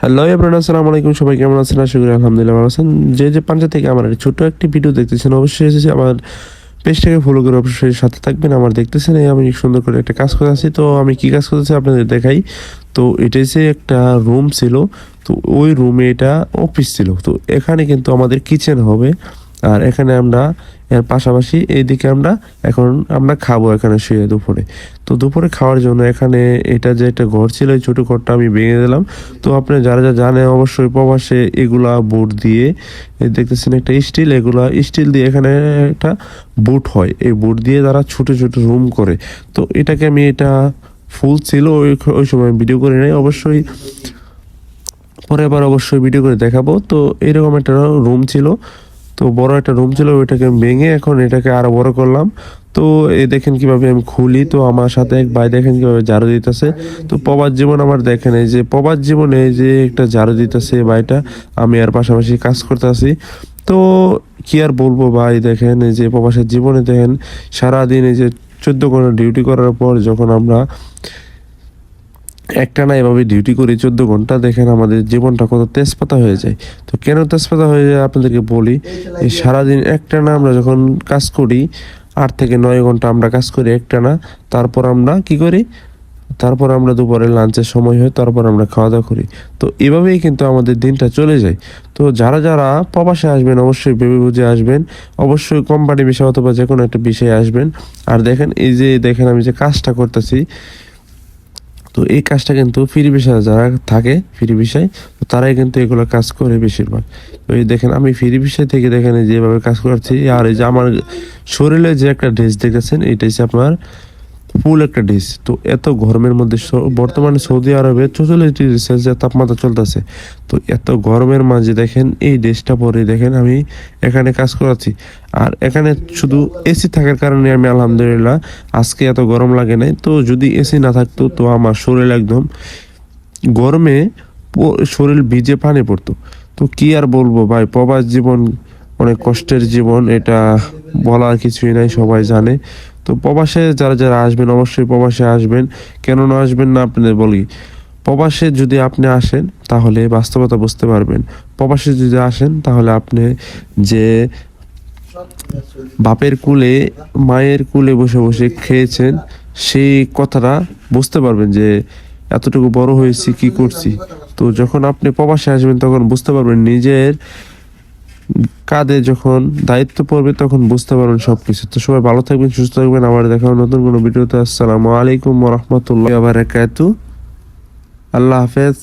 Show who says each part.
Speaker 1: Hello everyone আসসালামু আলাইকুম। সবাই কেমন আছেন? আশা করি আলহামদুলিল্লাহ ভালো আছেন। যে যে পাঞ্জা থেকে আমার ছোট একটি ভিডিও দেখতেছেন, অবশ্যই এসেছে আমার পেজটাকে ফলো করে অবশ্যই সাথে থাকবেন। আমার দেখতেছেন, এই আমি সুন্দর করে একটা কাজ করে আছি। তো আমি কি কাজ করতেছি আপনাদের দেখাই। তো এটা যে একটা রুম ছিল, তো ওই রুমে এটা অফিস ছিল। তো এখানে কিন্তু আমাদের কিচেন হবে। আর এখানে আমরা এর পাশাপাশি এইদিকে আমরা এখন আমরা খাব এখানে শুয়ে দুপুরে। তো দুপুরে খাওয়ার জন্য এখানে এটা যে একটা ঘর ছিল, এই ছোটো ঘরটা আমি ভেঙে দিলাম। তো আপনি যারা যা জানে অবশ্যই প্রবাসে এগুলা বুট দিয়ে দেখতেছেন একটা স্টিল, এগুলা স্টিল দিয়ে এখানে একটা বুট হয়। এই বুট দিয়ে তারা ছোটো ছোটো রুম করে। তো এটাকে আমি এটা ফুল ছিল, ওই ওই সময় ভিডিও করে নেই, অবশ্যই পরে আবার অবশ্যই ভিডিও করে দেখাবো। তো এরকম একটা রুম ছিল। তো বড় একটা রুম ছিল, ওইটাকে ভেঙে এখন এটাকে আরও বড় করলাম। তো এই দেখেন কীভাবে আমি খুলি, তো আমার সাথে এক ভাই দেখেন কীভাবে ঝাড়ু দিতেছে। তো প্রবাস জীবন আমার দেখেন, এই যে প্রবাস জীবনে যে একটা ঝাড়ু দিতেছে ভাইটা, আমি আর পাশাপাশি কাজ করতেছি। তো কি আর বলব ভাই, দেখেন এই যে প্রবাসের জীবনে দেখেন, সারাদিন এই যে চোদ্দ ঘণ্টা ডিউটি করার পর যখন আমরা একটানা এভাবে ডিউটি করি চোদ্দ ঘণ্টা দেখেন আমাদের জীবনটা কত তেজপাতা হয়ে যায়। তো কেন তেজপাতা হয়ে যায় আপনাদেরকে বলি, এই সারাদিন একটানা আমরা যখন কাজ করি, আট থেকে নয় ঘণ্টা আমরা কাজ করি একটানা তারপর আমরা কি করি? তারপর আমরা দুপুরে লাঞ্চের সময় হয় তারপর আমরা খাওয়া দাওয়া করি। তো এভাবেই কিন্তু আমাদের দিনটা চলে যায়। তো যারা যারা প্রবাসে আসবেন অবশ্যই ভেবে বুঝে আসবেন, অবশ্যই কোম্পানি বিষয় অথবা যে কোনো একটা বিষয়ে আসবেন। আর দেখেন এই যে দেখেন আমি যে কাজটা করতেছি তো এই কাজটা কিন্তু ফ্রি বিষয় যারা থাকে, ফ্রি বিষয়, তো তারাই কিন্তু এগুলো কাজ করে বেশিরভাগ। তো এই দেখেন, আমি ফ্রি বিষয় থেকে দেখেন যেভাবে কাজ করছি, আর এই যে আমার শরীরে যে একটা ড্রেস দেখেছেন এটা হচ্ছে আপনার ফুল একটা ড্রেস তো এত গরমের মধ্যে বর্তমানে সৌদি আরবে চৌচল্লিশ ডিগ্রি সেলসিয়াস তাপমাত্রা চলতেছে। তো এত গরমের মাঝে দেখেন, এই ড্রেসটা পরে দেখেন আমি এখানে কাজ করাচ্ছি। আর এখানে শুধু এসি থাকার কারণে আমি আলহামদুলিল্লাহ আজকে এত গরম লাগে নাই। তো যদি এসি না থাকতো তো আমার শরীর একদম গরমে শরীর ভিজে পানি পড়তো। তো কি আর বলব ভাই, প্রবাস জীবন, অনেক কষ্টের জীবন, এটা বলার কিছুই নাই, সবাই জানে। তো প্রবাসে যারা যারা আসবেন, অবশ্যই প্রবাসে আসবেন। কেন না আসবেন না আপনাদের বলি, প্রবাসে যদি আপনি আসেন, তাহলে বাস্তবতা বুঝতে পারবেন। প্রবাসে যদি আসেন, তাহলে আপনি যে বাপের কুলে, মায়ের কুলে বসে বসে খেয়েছেন, সেই কথাটা বুঝতে পারবেন যে এতটুকু বড় হয়েছি, কি করছি। তো যখন আপনি প্রবাসে আসবেন, তখন বুঝতে পারবেন নিজের কাঁধে যখন দায়িত্ব পড়বে তখন বুঝতে পারবেন সবকিছু। তো সবাই ভালো থাকবেন, সুস্থ থাকবেন। আবার দেখা নতুন কোনো ভিডিওতে। আসসালামু আলাইকুম রহমতুল্লাহ আবার আল্লাহ হাফেজ।